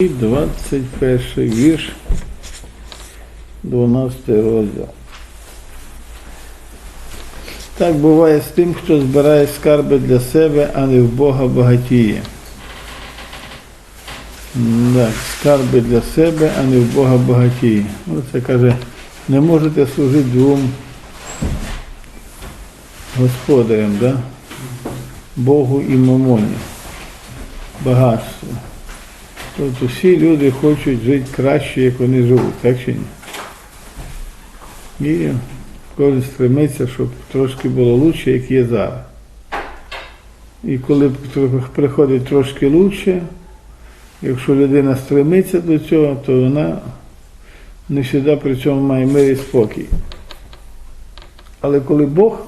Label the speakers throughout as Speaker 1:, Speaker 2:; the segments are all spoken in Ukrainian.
Speaker 1: І 21 вірш, 12 розділ. Так буває з тим, хто збирає скарби для себе, а не в Бога багатіє. Так, скарби для себе, а не в Бога багатіє. Оце каже, не можете служити двом господарям, да? Богу і мамоні. Багатство. Тобто всі люди хочуть жити краще, як вони живуть, так чи ні? І кожен стремиться, щоб трошки було краще, як є зараз. І коли приходить трошки краще, якщо людина стремиться до цього, то вона не завжди при цьому має мир і спокій. Але коли Бог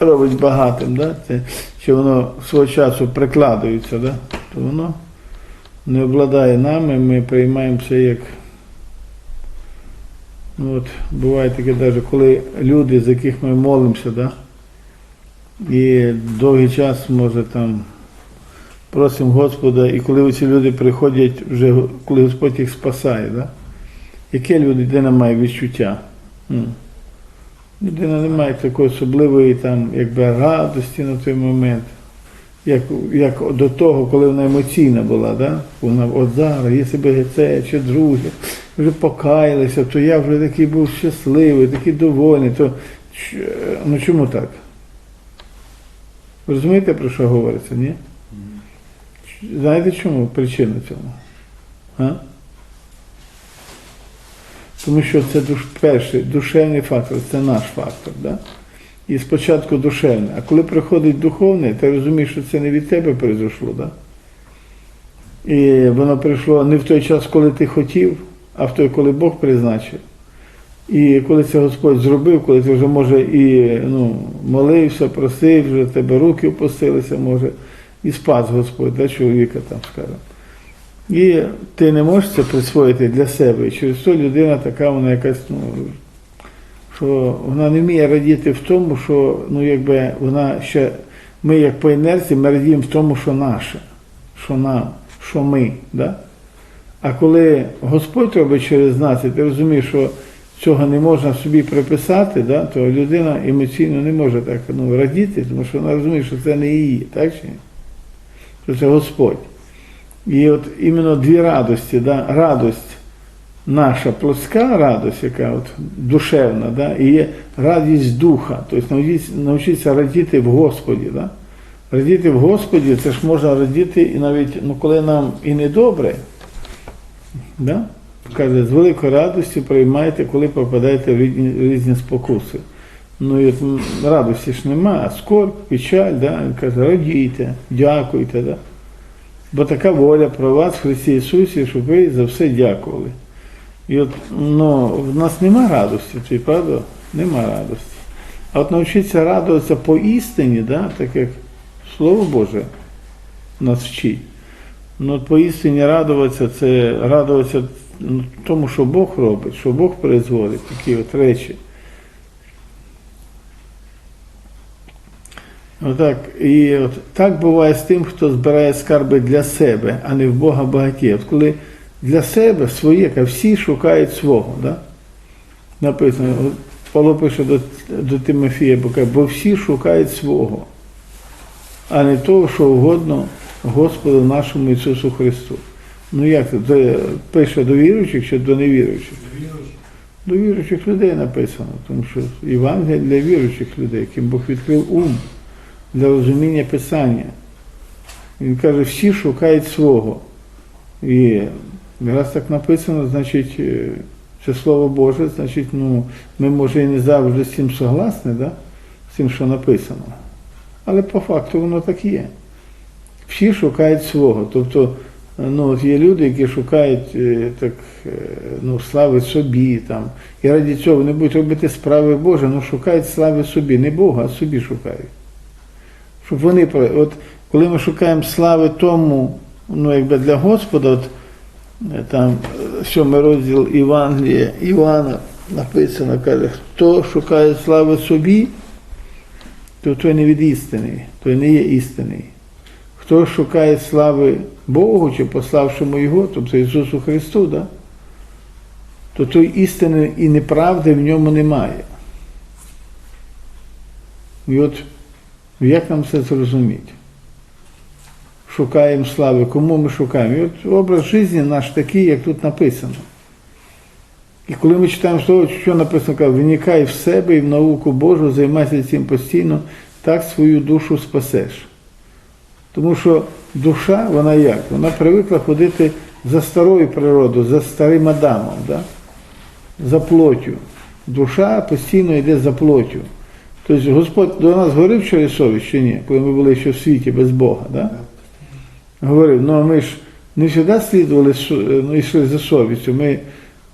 Speaker 1: робить багатим, да, це, чи воно свого часу прикладується, да, то воно не обладає нами, ми приймаємо це як. Ну, от, буває таке, навіть коли люди, з яких ми молимося, да, і довгий час, може, там просимо Господа, і коли ці люди приходять, вже коли Господь їх спасає, да, яке людина має відчуття? Людина не має такої особливої там, якби, радості на той момент як, як до того, коли вона емоційна була, да? вона от зараз, якщо б це чи друге, вже покаялися, то я вже такий був щасливий, такий довольний, то ну чому так? Розумієте, про що говориться, ні? Знаєте чому причина цьому? А? Тому що це душ, перший душевний фактор, це наш фактор. Да? І спочатку душевне. А коли приходить духовне, ти розумієш, що це не від тебе прийшло, да? І воно прийшло не в той час, коли ти хотів, а в той, коли Бог призначив. І коли це Господь зробив, коли ти вже може і ну, молився, просив, вже тебе руки опустилися, може, і спас Господь, да, чоловіка там, скажімо. І ти не можеш це присвоїти для себе. І через то людина така, вона якась, ну, що вона не вміє радіти в тому, що ну, якби вона ще, ми як по інерції, ми радіємо в тому, що наше, що нам, що ми. Да? А коли Господь робить через нас, і ти розумієш, що цього не можна собі приписати, да, то людина емоційно не може так ну, радіти, тому що вона розуміє, що це не її, так чи ні? Що це Господь. І от іменно дві радості, да, радость наша плоска радость, яка от душевна, да, і є радість духа. Тобто навчитися, навчитися радіти в Господі. Да? Радіти в Господі, це ж можна радіти і навіть ну, коли нам і не добре. Да? Каже, з великої радості приймайте, коли попадаєте в різні, різні спокуси. Ну і радості ж нема, а скорб, печаль, да? Він каже, радійте, дякуйте. Да? Бо така воля про вас Христі Ісусі, щоб ви за все дякували. І от ну, в нас нема радості, чи правда? Нема радості. А от навчитися радуватися по істині, да? так як Слово Боже нас вчить. Ну, от по істині радуватися, це радуватися ну, тому, що Бог робить, що Бог производить, такі от речі. Отак, і от так буває з тим, хто збирає скарби для себе, а не в Бога багаті. От коли для себе своє, каже, всі шукають свого. Да? Написано, Павло пише до, до Тимофія, бо каже, бо всі шукають свого, а не того, що угодно Господу нашому Ісусу Христу. Ну як це? Це пише до віруючих чи до невіруючих? До віруючих людей написано, тому що Євангелія для віруючих людей, яким Бог відкрив ум для розуміння Писання. Він каже, всі шукають свого. І раз так написано, значить, е, це Слово Боже, значить, ну, ми може і не завжди з цим согласні, да? з тим, що написано. Але по факту воно так є. Всі шукають свого. Тобто, ну, от є люди, які шукають е, так, е, ну, слави собі. Там. І раді цього вони будуть робити справи Божі, але шукають слави собі. Не Бога, а собі шукають. Щоб вони, от коли ми шукаємо слави тому, ну якби для Господа, от е, там сьомий розділ Євангелія Івана написано, каже, хто шукає слави собі, то той не від істини, той не є істинний. Хто шукає слави Богу чи пославшому Його, тобто Ісусу Христу, да? то той істини і неправди в ньому немає. І от як нам це зрозуміти? Шукаємо слави, кому ми шукаємо? І от образ життя наш такий, як тут написано. І коли ми читаємо слово, що написано, каже, виникай в себе і в науку Божу, займайся цим постійно, так свою душу спасеш. Тому що душа, вона як? Вона привикла ходити за старою природою, за старим Адамом, да? за плоттю. Душа постійно йде за плоттю. Тобто Господь до нас говорив через совість чи ні, коли ми були ще в світі без Бога. Да? Говорив, ну ми ж не завжди слідували, ну, йшли за совістю. Ми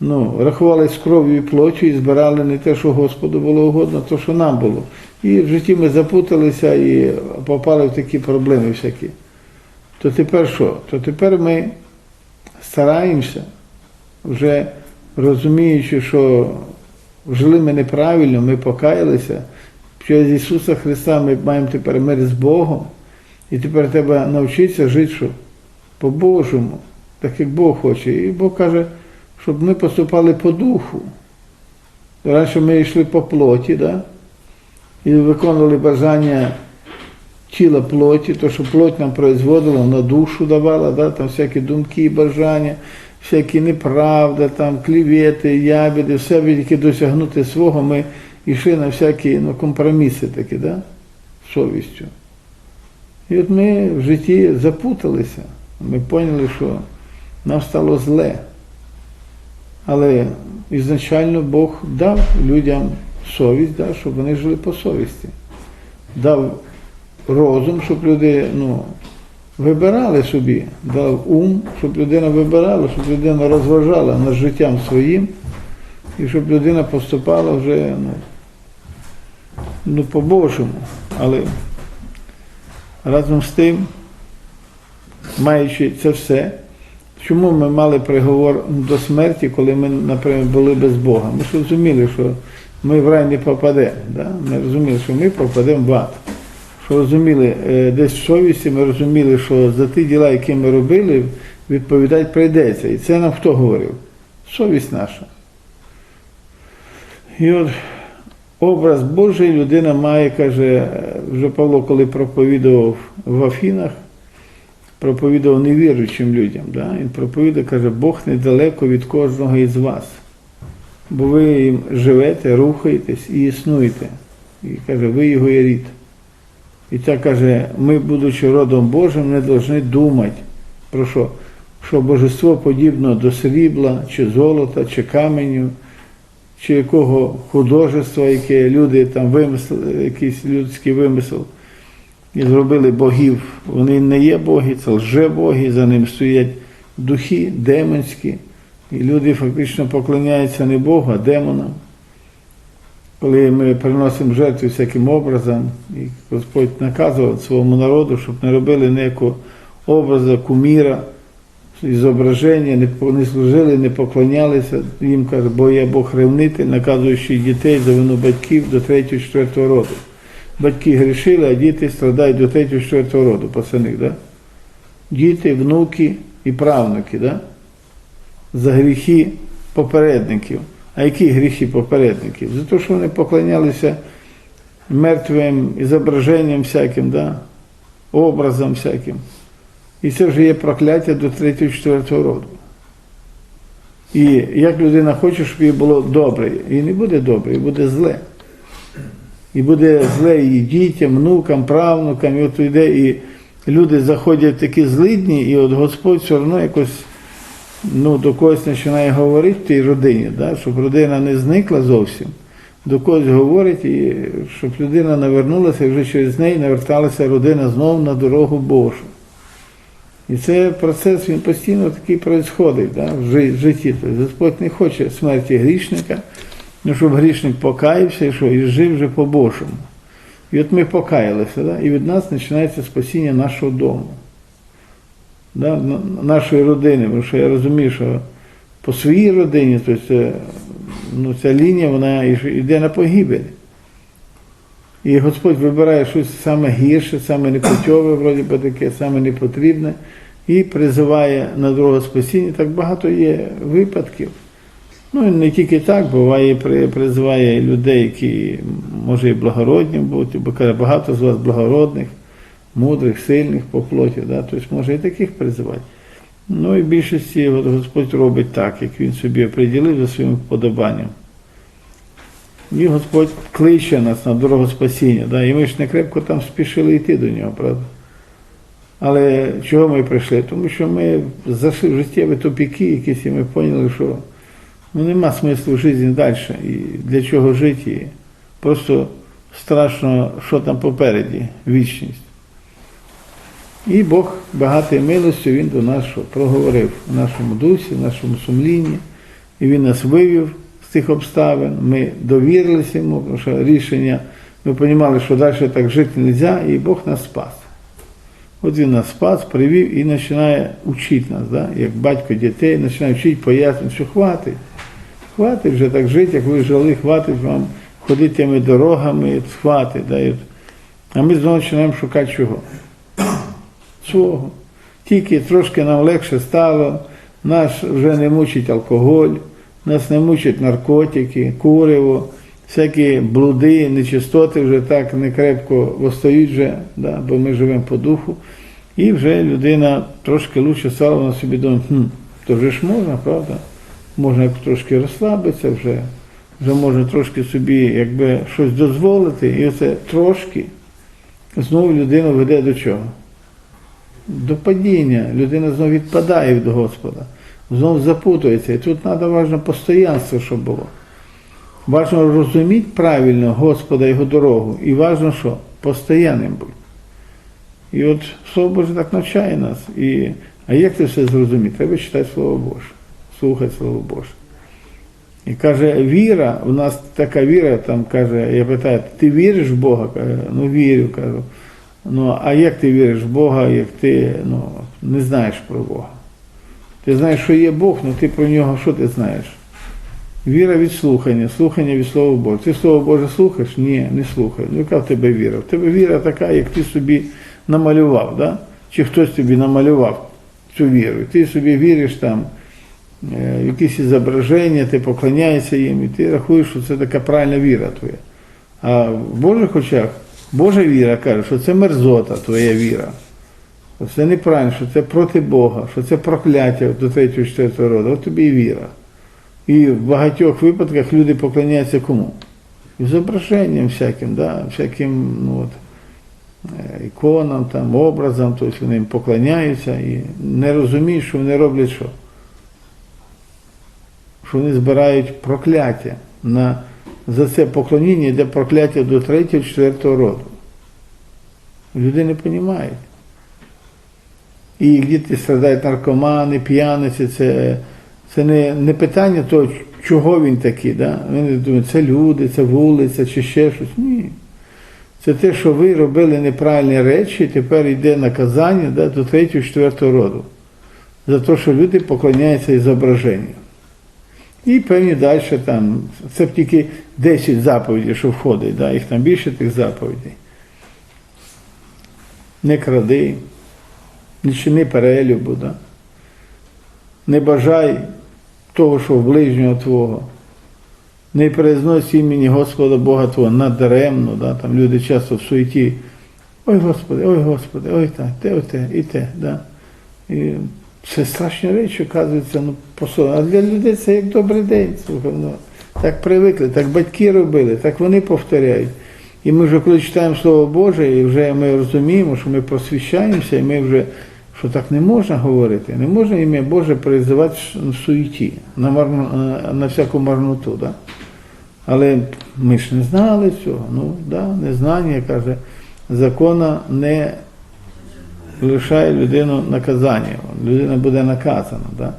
Speaker 1: ну, рахували з кров'ю і плоттю і збирали не те, що Господу було угодно, а те, що нам було. І в житті ми запуталися і попали в такі проблеми всякі. То тепер що? То тепер ми стараємося, вже розуміючи, що жили ми неправильно, ми покаялися. Через Ісуса Христа ми маємо тепер мир з Богом. І тепер треба навчитися жити по-божому, так як Бог хоче. І Бог каже, щоб ми поступали по духу. Раніше ми йшли по плоті, да? і виконували бажання тіла плоті, то, що плоть нам производила, на душу давала, да? там всякі думки бажання, всякі неправда, там клівети, ябіди, все тільки досягнути свого, ми йшли на всякі ну, компроміси такі, да? совістю. І от ми в житті запуталися. Ми поняли, що нам стало зле. Але ізначально Бог дав людям совість, да, щоб вони жили по совісті. Дав розум, щоб люди ну, вибирали собі, дав ум, щоб людина вибирала, щоб людина розважала над життям своїм, і щоб людина поступала вже ну, ну по-божому. Але разом з тим, маючи це все, чому ми мали приговор до смерті, коли ми, наприклад, були без Бога? Ми ж розуміли, що ми в рай не попадемо. Да? Ми розуміли, що ми попадемо в ад. Що розуміли, е, десь в совісті ми розуміли, що за ті діла, які ми робили, відповідати прийдеться. І це нам хто говорив? Совість наша. І от образ Божий людина має, каже, вже Павло, коли проповідував в Афінах, проповідував невіруючим людям. Да? Він проповідав, каже, Бог недалеко від кожного із вас. Бо ви живете, рухаєтесь і існуєте. І каже, ви його є рід. І так каже, ми, будучи родом Божим, не повинні думати про що? Що божество подібно до срібла, чи золота, чи каменю, чи якого художества, яке люди там вимислили, якийсь людський вимисел, і зробили богів. Вони не є боги, це лже-боги, за ним стоять духи демонські. І люди фактично поклоняються не Богу, а демонам. Коли ми приносимо жертву всяким образом, і Господь наказував своєму народу, щоб не робили ніякого образу, куміра, зображення, не, служили, не поклонялися. Їм каже, бо я Бог ревнитель, наказуючи дітей за вину батьків до 3-4 роду. Батьки грішили, а діти страдають до 3-4 роду, пацани, да? Діти, внуки і правнуки, да? за гріхи попередників. А які гріхи попередників? За те, що вони поклонялися мертвим зображенням всяким, да? образом всяким. І це вже є прокляття до 3-4 роду. І як людина хоче, щоб їй було добре, і не буде добре, і буде зле. І буде зле і дітям, внукам, правнукам, і от йде, і люди заходять такі злидні, і от Господь все одно якось ну, до когось починає говорити в тій родині, да, щоб родина не зникла зовсім. До когось говорить, і щоб людина навернулася, і вже через неї наверталася родина знову на дорогу Божу. І цей процес він постійно такий происходить да, в житті. Тобто Господь не хоче смерті грішника, ну, щоб грішник покаявся і що, і жив вже по-божому. І от ми покаялися, да, і від нас починається спасіння нашого дому, да, нашої родини. Тому що я розумію, що по своїй родині, то це, ну, ця лінія вона йде на погибель. І Господь вибирає щось саме гірше, саме непутьове, вроді би таке, саме непотрібне, і призиває на дорогу спасіння. Так багато є випадків. Ну і не тільки так, буває, при- призиває людей, які може і благородні бути, бо каже, багато з вас благородних, мудрих, сильних по плоті, да? тобто може і таких призивати. Ну і в більшості Господь робить так, як він собі оприділив за своїм вподобанням. І Господь кличе нас на дорогу спасіння. Да? І ми ж не крепко там спішили йти до нього, правда? Але чого ми прийшли? Тому що ми зайшли в життєві тупіки якісь, і ми поняли, що ну, нема смислу житті далі. І для чого жити? Просто страшно, що там попереді, вічність. І Бог багатий милостю, Він до нас проговорив в нашому дусі, в нашому сумлінні, і Він нас вивів цих обставин. Ми довірилися йому, тому що рішення, ми розуміли, що далі так жити не можна, і Бог нас спас. От він нас спас, привів і починає вчити нас, да? як батько дітей, починає вчити, пояснювати, що хватить. Хватить вже так жити, як ви жили, хватить вам ходити тими дорогами, хватить. Да? От- А ми знову починаємо шукати чого? Свого. Тільки трошки нам легше стало, нас вже не мучить алкоголь, нас не мучать наркотики, куриво, всякі блуди, нечистоти вже так не крепко восстають вже, да, бо ми живемо по духу. І вже людина трошки лучше стала, вона собі думає, хм, то вже ж можна, правда? Можна трошки розслабитися вже, вже можна трошки собі якби щось дозволити. І оце трошки знову людину веде до чого? До падіння. Людина знову відпадає від Господа, знову запутується. І тут треба важно постоянство, щоб було. Важно розуміти правильно Господа Його дорогу. І важно що? Постоянним бути. І от Слово Боже так навчає нас. І, а як це все зрозуміти? Треба читати Слово Боже, слухати Слово Боже. І каже, віра, у нас така віра, там каже, я питаю, ти віриш в Бога? Каже, ну вірю, кажу. Ну, а як ти віриш в Бога, як ти ну, не знаєш про Бога? Ти знаєш, що є Бог, але ти про нього що ти знаєш? Віра від слухання, слухання від Слова Божого. Ти Слово Боже слухаєш? Ні, не слухай. Ну, яка в тебе віра? В тебе віра така, як ти собі намалював, да? чи хтось тобі намалював цю віру. Ти собі віриш там е, якісь зображення, ти поклоняєшся їм, і ти рахуєш, що це така правильна віра твоя. А в Божих очах Божа віра каже, що це мерзота, твоя віра. Це неправильно, що це проти Бога, що це прокляття до третього, четвертого роду. От тобі і віра. І в багатьох випадках люди поклоняються кому? Зображенням всяким, да? всяким ну, от, е, іконам, там, образам, тобто вони їм поклоняються і не розуміють, що вони роблять що? Що вони збирають прокляття. На, за це поклоніння йде прокляття до третього, четвертого роду. Люди не розуміють. І діти страдають наркомани, п'яниці, це, це не, не питання того, чого він такий. Да? Вони думають, це люди, це вулиця чи ще щось. Ні. Це те, що ви робили неправильні речі, тепер йде наказання да, до третього, четвертого роду. За те, що люди поклоняються зображенню. І певні далі там, це б тільки 10 заповідей, що входить, да? їх там більше тих заповідей. Не кради, не чини перелюбу, да? не бажай того, що в ближнього Твого, не перезнось імені Господа Бога Твого надаремно, да? там люди часто в суеті. Ой Господи, ой Господи, ой так, те, оте, і те. Да? І це страшні речі, оказується, ну, посо- а для людей це як добрий день. Слухай, ну, так привикли, так батьки робили, так вони повторяють. І ми вже коли читаємо Слово Боже, і вже ми розуміємо, що ми просвіщаємося, і ми вже, що так не можна говорити, не можна ім'я Боже призивати в суеті, на, марну, на, на всяку марноту. Да? Але ми ж не знали цього. Ну, да, незнання, каже, закона не лишає людину наказання. Людина буде наказана. Да?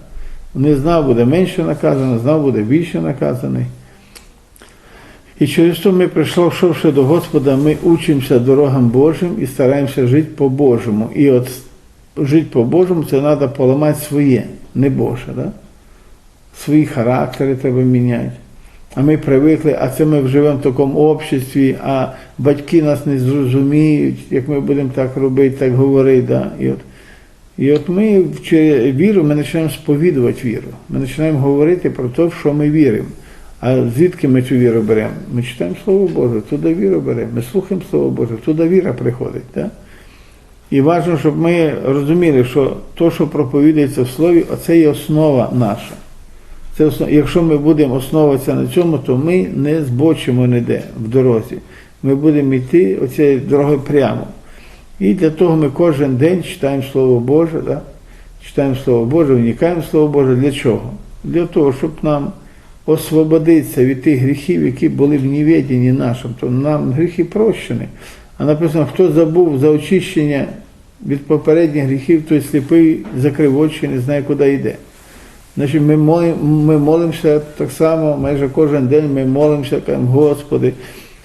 Speaker 1: Не знав, буде менше наказано, знав, буде більше наказаний. І через то ми, прийшовши до Господа, ми учимося дорогам Божим і стараємося жити по-божому. І от жити по-божому це треба поламати своє, не Боже. Да? Свої характери треба міняти. А ми привикли, а це ми живемо в такому обществі, а батьки нас не зрозуміють, як ми будемо так робити, так говорити. Да? І, от, і от ми через віру ми починаємо сповідувати віру. Ми починаємо говорити про те, в що ми віримо. А звідки ми цю віру беремо? Ми читаємо Слово Боже, туди віру беремо, ми слухаємо Слово Боже, туди віра приходить. Да? І важливо, щоб ми розуміли, що те, що проповідується в Слові, це є основа наша. Це основ... Якщо ми будемо основуватися на цьому, то ми не збочимо ніде в дорозі. Ми будемо йти оцією дорогою прямо. І для того ми кожен день читаємо Слово Боже, да? читаємо Слово Боже, вникаємо Слово Боже. Для чого? Для того, щоб нам освободитися від тих гріхів, які були в невіденні нашому. То нам гріхи прощені. А написано, хто забув за очищення від попередніх гріхів, той сліпий закрив очі, не знає, куди йде. Значить, ми, ми молимося так само, майже кожен день ми молимося, кажемо, Господи,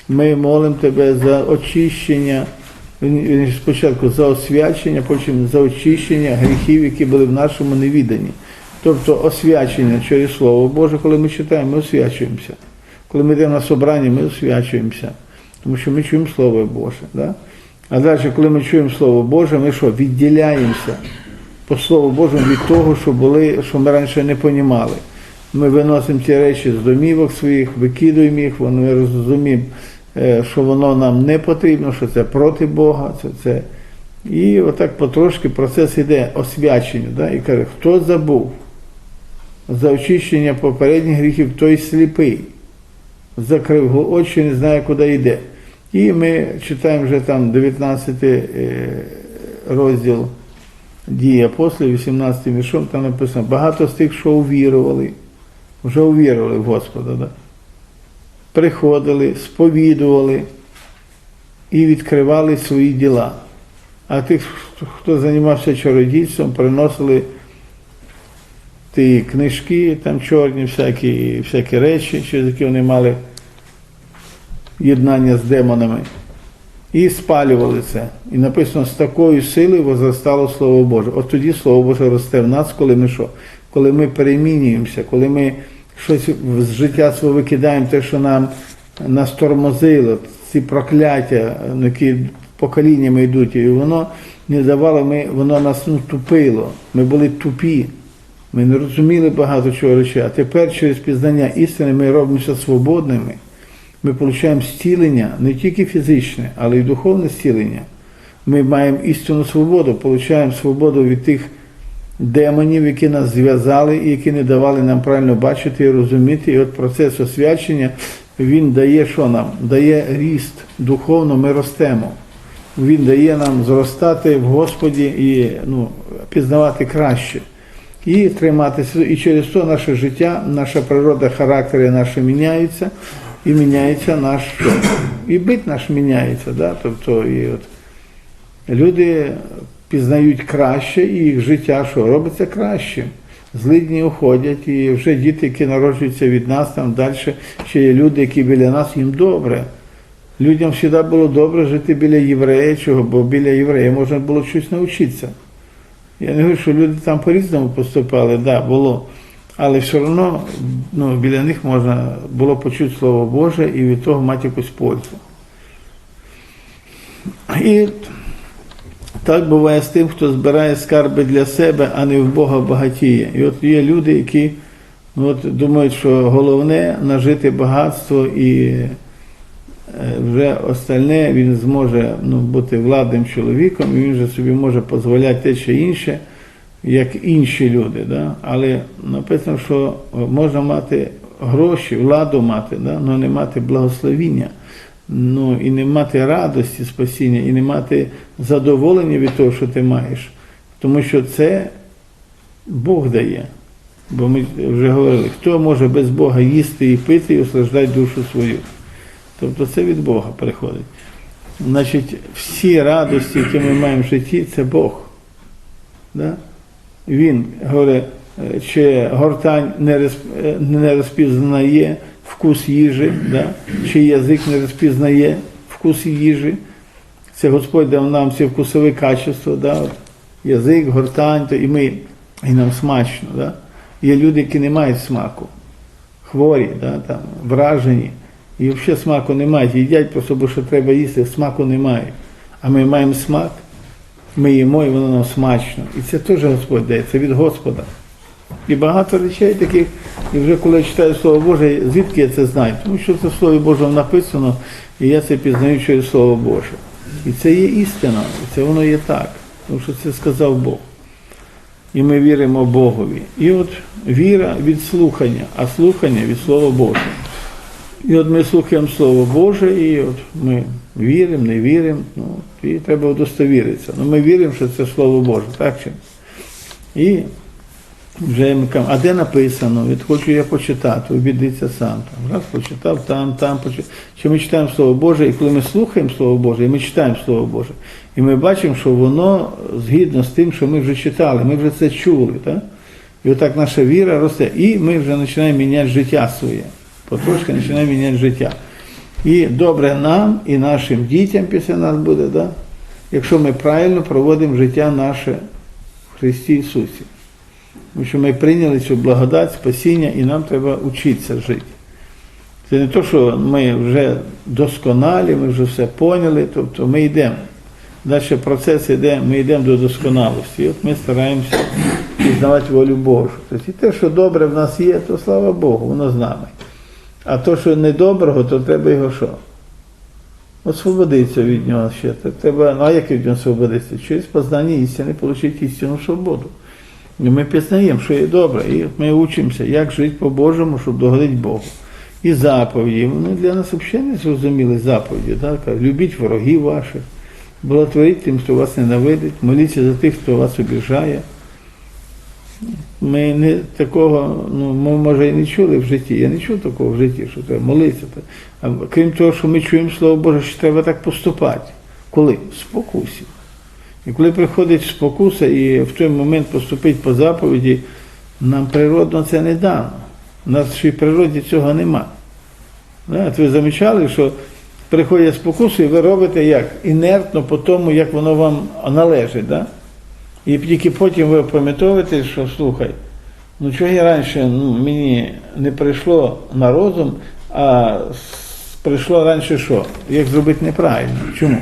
Speaker 1: ми молимо Тебе за очищення, спочатку за освячення, потім за очищення гріхів, які були в нашому невіданні. Тобто освячення через Слово Боже, коли ми читаємо, ми освячуємося. Коли ми йдемо на собрання, ми освячуємося, тому що ми чуємо Слово Боже. Да? А далі, коли ми чуємо Слово Боже, ми що, відділяємося по Слову Божому від того, що були, що ми раніше не понімали. Ми виносимо ці речі з домівок своїх, викидуємо їх, ми розуміємо, е, що воно нам не потрібно, що це проти Бога, це це. І отак потрошки процес йде освячення. Да? І каже, хто забув за очищення попередніх гріхів, той сліпий, закрив очі, не знає, куди йде. І ми читаємо вже там 19 е, розділ дії апостолів, 18 віршом, там написано, багато з тих, що увірували, вже увірували в Господа. Да? Приходили, сповідували і відкривали свої діла. А тих, хто займався чародійством, приносили ті книжки, там чорні, всякі, всякі речі, через які вони мали єднання з демонами. І спалювали це. І написано, з такою силою возростало Слово Боже. От тоді Слово Боже росте в нас, коли ми що? Коли ми перемінюємося, коли ми щось з життя свого викидаємо, те, що нам нас тормозило, ці прокляття, ну, які поколіннями йдуть, і воно не давало, ми, воно нас ну, тупило. Ми були тупі. Ми не розуміли багато чого речей. А тепер через пізнання істини ми робимося свободними ми отримуємо зцілення не тільки фізичне, але й духовне зцілення. Ми маємо істинну свободу, отримуємо свободу від тих демонів, які нас зв'язали і які не давали нам правильно бачити і розуміти. І от процес освячення, він дає що нам? Дає ріст духовно, ми ростемо. Він дає нам зростати в Господі і ну, пізнавати краще. І триматися. І через то наше життя, наша природа, характери наші міняються і міняється наш і бит наш міняється. Да? Тобто і от люди пізнають краще, і їх життя що робиться краще. Злидні уходять, і вже діти, які народжуються від нас, там далі ще є люди, які біля нас їм добре. Людям завжди було добре жити біля єврея, бо біля єврея можна було щось навчитися. Я не говорю, що люди там по-різному поступали, да, було. Але все одно ну, біля них можна було почути Слово Боже і від того мати якусь пользу. І так буває з тим, хто збирає скарби для себе, а не в Бога багатіє. І от є люди, які ну, от, думають, що головне нажити багатство і вже остальне він зможе ну, бути владним чоловіком, і він вже собі може дозволяти те чи інше як інші люди. Да? Але написано, що можна мати гроші, владу мати, да? але не мати благословіння, ну, і не мати радості, спасіння, і не мати задоволення від того, що ти маєш. Тому що це Бог дає. Бо ми вже говорили, хто може без Бога їсти і пити і услаждати душу свою. Тобто це від Бога приходить. Значить, всі радості, які ми маємо в житті, це Бог. Да? Він говорить, чи гортань не розп- не розпізнає вкус їжі, да? чи язик не розпізнає вкус їжі. Це Господь дав нам ці вкусові качества, да? Язик, гортань, то і ми, і нам смачно. Да? Є люди, які не мають смаку. хворі, да, там, вражені, і взагалі смаку не мають. Їдять просто, бо що треба їсти, смаку немає. А ми маємо смак, ми їмо, і воно нам смачно. І це теж Господь дає, це від Господа. І багато речей таких, і вже коли я читаю Слово Боже, звідки я це знаю? Тому що це в Слові Божому написано, і я це пізнаю через Слово Боже. І це є істина, і це воно є так, тому що це сказав Бог. І ми віримо Богові. І от віра від слухання, а слухання від Слова Божого. І от ми слухаємо Слово Боже, і от ми віримо, не віримо, ну, і треба удостовіритися. Ну, ми віримо, що це Слово Боже, так чи? І вже ми кажемо, а де написано? Від хочу я почитати, обідиться сам. Там. Раз почитав, там, там почитав. Чи ми читаємо Слово Боже, і коли ми слухаємо Слово Боже, і ми читаємо Слово Боже, і ми бачимо, що воно згідно з тим, що ми вже читали, ми вже це чули. Так? І отак наша віра росте. І ми вже починаємо міняти життя своє. Потрошки починаємо міняти життя. І добре нам і нашим дітям після нас буде, да? якщо ми правильно проводимо життя наше в Христі Ісусі. Тому що ми прийняли цю благодать, спасіння, і нам треба вчитися жити. Це не те, що ми вже досконалі, ми вже все поняли, тобто ми йдемо. Далі процес йде, ми йдемо до досконалості. І от ми стараємося пізнавати волю Божу. Тобто і те, що добре в нас є, то слава Богу, воно з нами. А то, що недоброго, то треба його що? Освободитися від нього ще. Треба, ну а як від нього освободитися? Через познання істини отримати істинну свободу. І ми пізнаємо, що є добре, і ми учимося, як жити по-божому, щоб догодити Богу. І заповіді. Вони для нас взагалі не зрозуміли заповіді. Так? Любіть ворогів ваших, благотворіть тим, хто вас ненавидить, моліться за тих, хто вас обіжає. Ми не такого, ну, ми, може, і не чули в житті. Я не чув такого в житті, що треба молитися. А крім того, що ми чуємо Слово Боже, що треба так поступати. Коли? В спокусі. І коли приходить спокуса і в той момент поступить по заповіді, нам природно це не дано. У нас нашій природі цього нема. От ви замічали, що приходять спокуси, і ви робите як? Інертно по тому, як воно вам належить. Да? І тільки потім ви пам'ятовуєте, що слухай, ну чого я раніше ну, мені не прийшло на розум, а прийшло раніше що? Як зробити неправильно. Чому?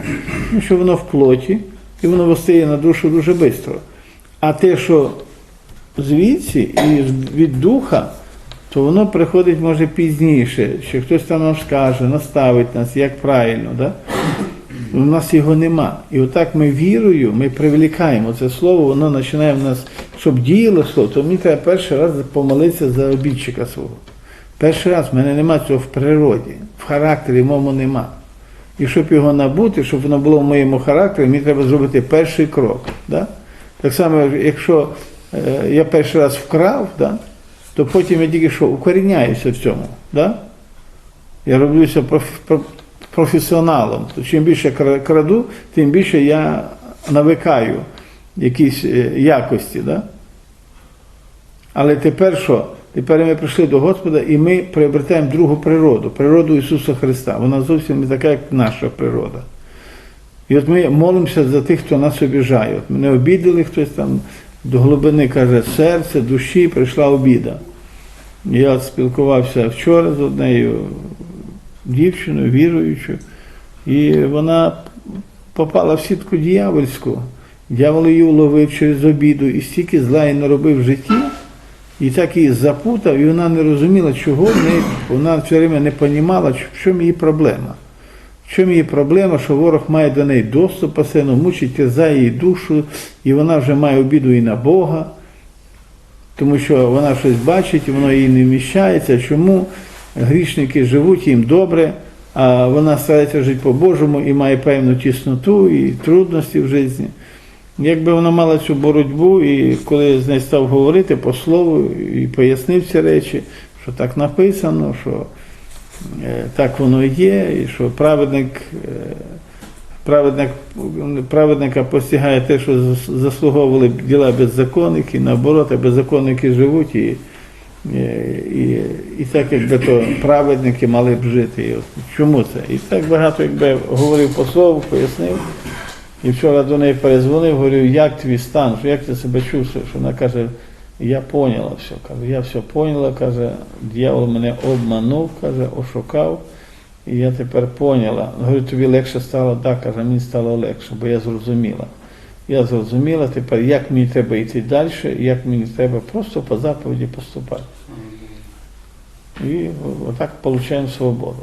Speaker 1: Ну, що воно в плоті, і воно вистає на душу дуже швидко. А те, що звідси і від духа, то воно приходить може пізніше, що хтось там нам скаже, наставить нас, як правильно. Да? У нас його нема. І отак ми вірою, ми привлікаємо це слово, воно починає в нас, щоб діяло слово, то мені треба перший раз помолитися за обідчика свого. Перший раз в мене нема цього в природі, в характері моєму нема. І щоб його набути, щоб воно було в моєму характері, мені треба зробити перший крок. Да? Так само, якщо е, я перший раз вкрав, да? то потім я тільки що укоріняюся в цьому. Да? Я роблюся професіоналом. То чим більше краду, тим більше я навикаю якісь е, якості. Да? Але тепер що? Тепер ми прийшли до Господа і ми приобретаємо другу природу, природу Ісуса Христа. Вона зовсім не така, як наша природа. І от ми молимося за тих, хто нас обіжає. От мене обідали хтось там до глибини каже, серце, душі прийшла обіда. Я спілкувався вчора з однією дівчиною, віруючою, і вона попала в сітку дьявольську. Дьявол її уловив через обіду і стільки зла їй наробив в житті, і так її запутав, і вона не розуміла, чого в неї, вона все время не розуміла, в чому її проблема. В чому її проблема, що ворог має до неї доступ постійно, мучить, терзає її душу, і вона вже має обіду і на Бога, тому що вона щось бачить, воно їй не вміщається. Чому грішники живуть їм добре, а вона старається жити по-божому і має певну тісноту і трудності в житті. Якби вона мала цю боротьбу, і коли я з нею став говорити по слову і пояснив ці речі, що так написано, що е, так воно є, і що праведник, е, праведник, праведника постигає те, що заслуговували діла беззаконники, наоборот, а беззаконники живуть і, і, і, і так, якби то праведники мали б жити. Чому це? І так багато, якби говорив по слову, пояснив. І вчора до неї перезвонив, говорю, як твій стан, як ти себе чувствуєш? Вона каже, Я поняла все, каже, я все поняла, каже, дьявол мене обманув, каже, ошукав. І я тепер поняла. Говорю, тобі легше стало, так, каже, мені стало легше, бо я зрозуміла. Я зрозуміла тепер, як мені треба йти далі, як мені треба просто по заповіді поступати. І отак отримуємо свободу.